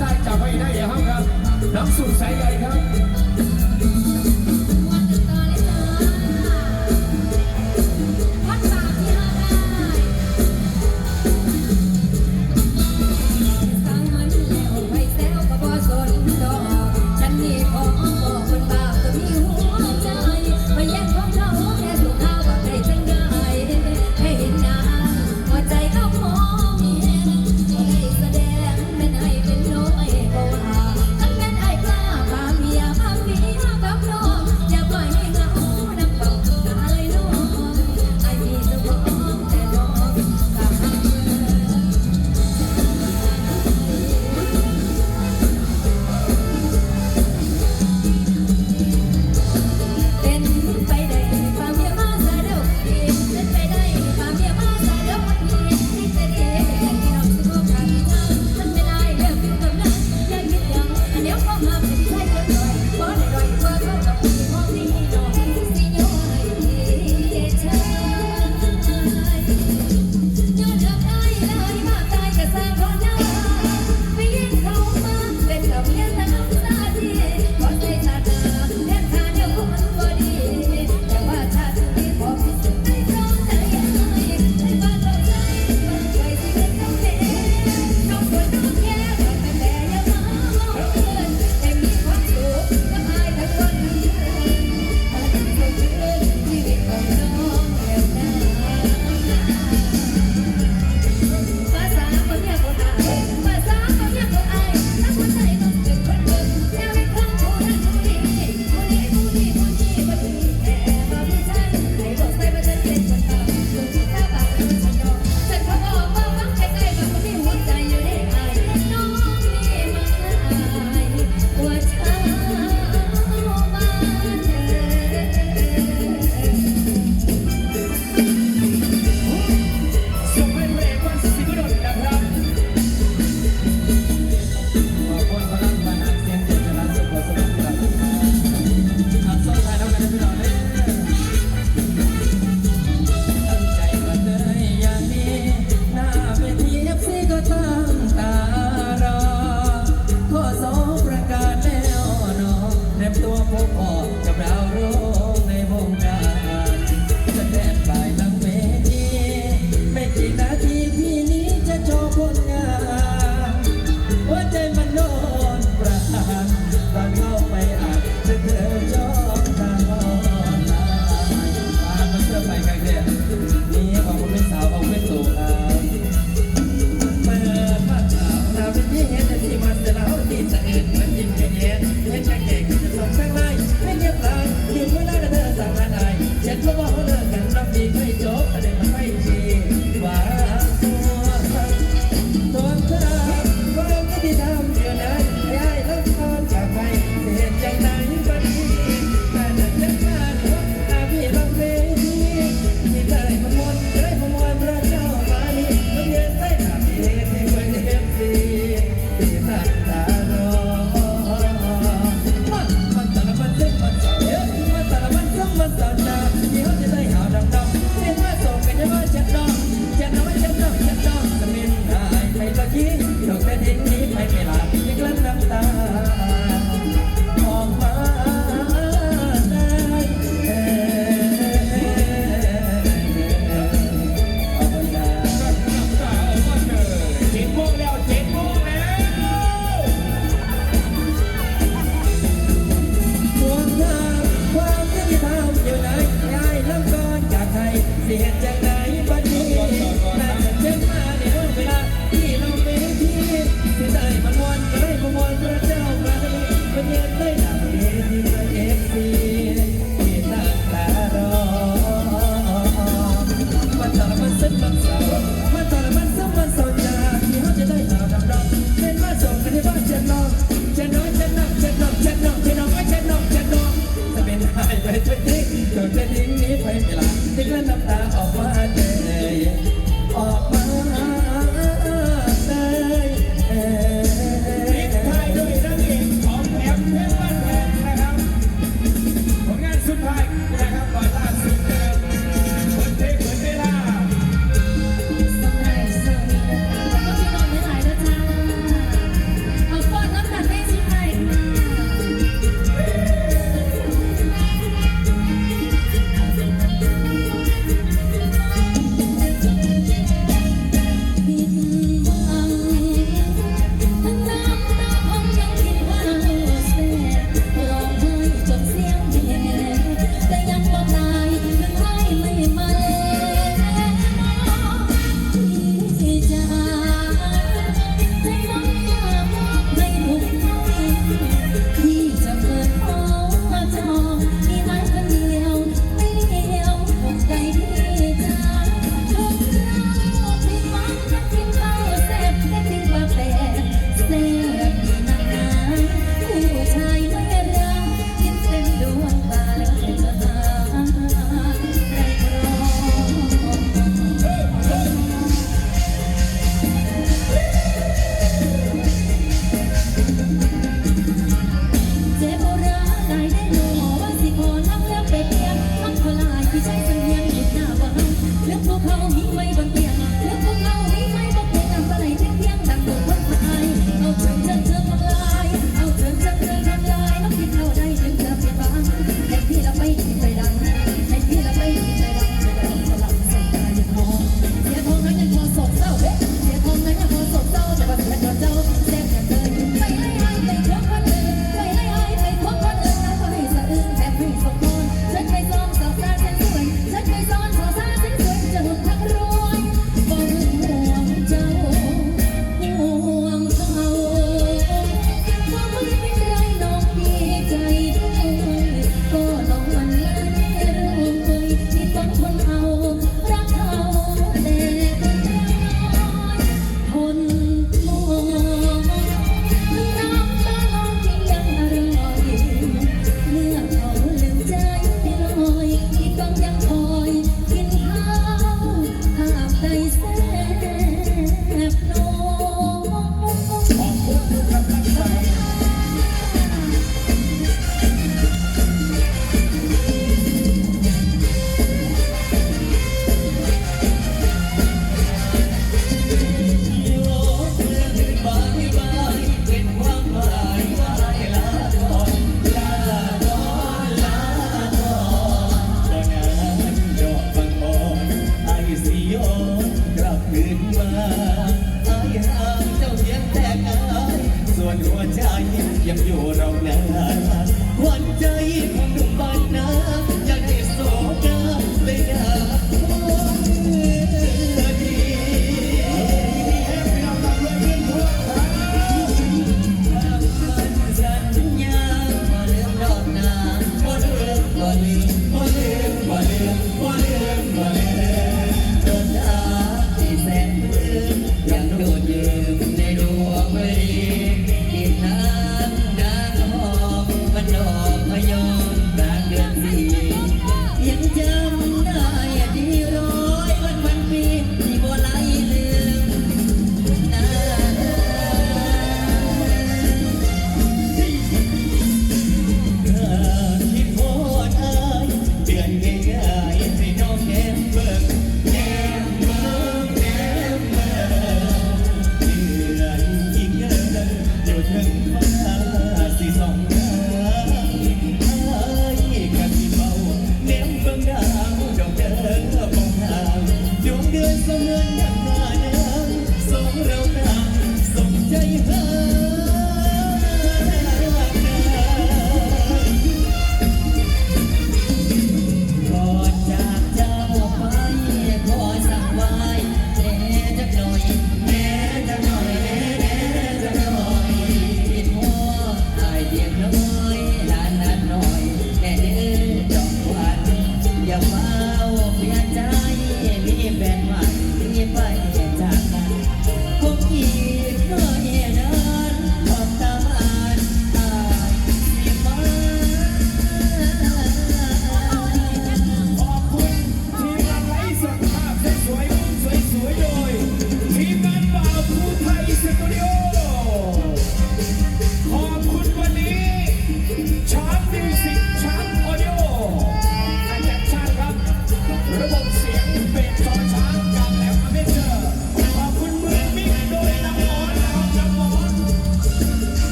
ได้จับไปได้อย่าห้าครับน้ำสุดสใหญ่ครับ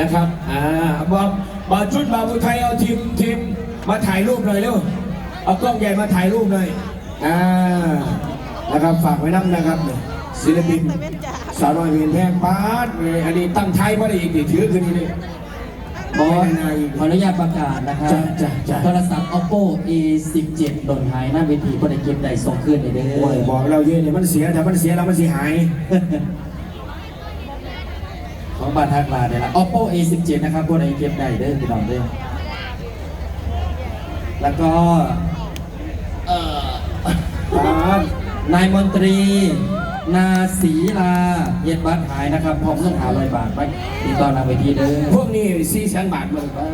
นะครับอ่าบอมบอชุดบาบุไทยเอาทีมทีมมาถ่ายรูปหน่อยเร็วเอากล้องใหญ่มาถ่ายรูปหน่อยอ่านะครับฝากไว้น้ำนะครับเนี่ยศิลปินสาวน้อยเวียนแพงปาดเนี่ยอันนี้ตั้งไทยมาได้อีกดิถือคืนนี้เลยบอสขออนุญาตประกาศนะครับจ้ะจ้ะจ้ะโทรศัพท์ oppo a 1 7หล่นหายหน้าเวทีคนในเกมใดส่งขึ้นในเด้โอ้ยอบอกเราเยอะเนี่ยมันเสียแต่มันเสียแล้วมันเสียหาย ของบาทักลาเนี่ยละ oppo a 1 7 นะครับคนในเกมใดเด้อพี่น้องเด้อแล้วก็เอ่อปาดนายมนตรี นาศีลาเย็นบัตรหายนะครับพร้อมเงินหาร้อยบาทไปติดต่อหนาเวทีเด้อพวกนี้สี่แสนบาทมันก็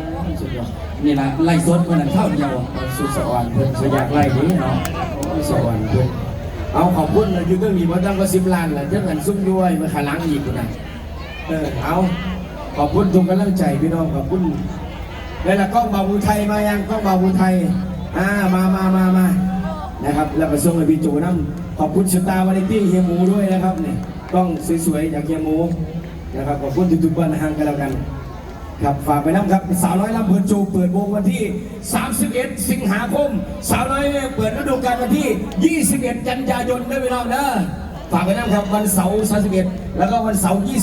สุดยอดนี่ละไล่สดเมื่อนั้นเท่าเดียวสุดสวรรค์เพิ่นสอยากไล่นี้เนาะสวรรค์เพิ่นเอาขอบคุณนะยูเตอร์มีมาตั้งก็สิบล้านแหละเจ้าเงินซุ่มด้วยมาขาหลังอีกนะ เออเอาขอบคุณทุกกำลังใจพี่น้องขอบคุณแล้วละกล้องบาบูไทยมายังกล้องบาบูไทยอ่ามามามามานะครับแล้วก็ส่งให้พี่โจน้ำขอบคุณสตาร์วาไรตี้เฮียหมูด้วยนะครับเนี่ยกล้องสวยๆจากเฮียหมูนะครับขอบคุณทุกๆบ้านห่างกันแล้วกันครับฝากไปน้ำครับสาวน้อยลำเพลินโชว์เปิดวงวันที่ 31 สิงหาคม สาวน้อยเปิดฤดูกาลวันที่ 21 กันยายนได้เวลาเด้อฝากไปน้ำครับวันเสาร์31 แล้วก็วันเสาร์20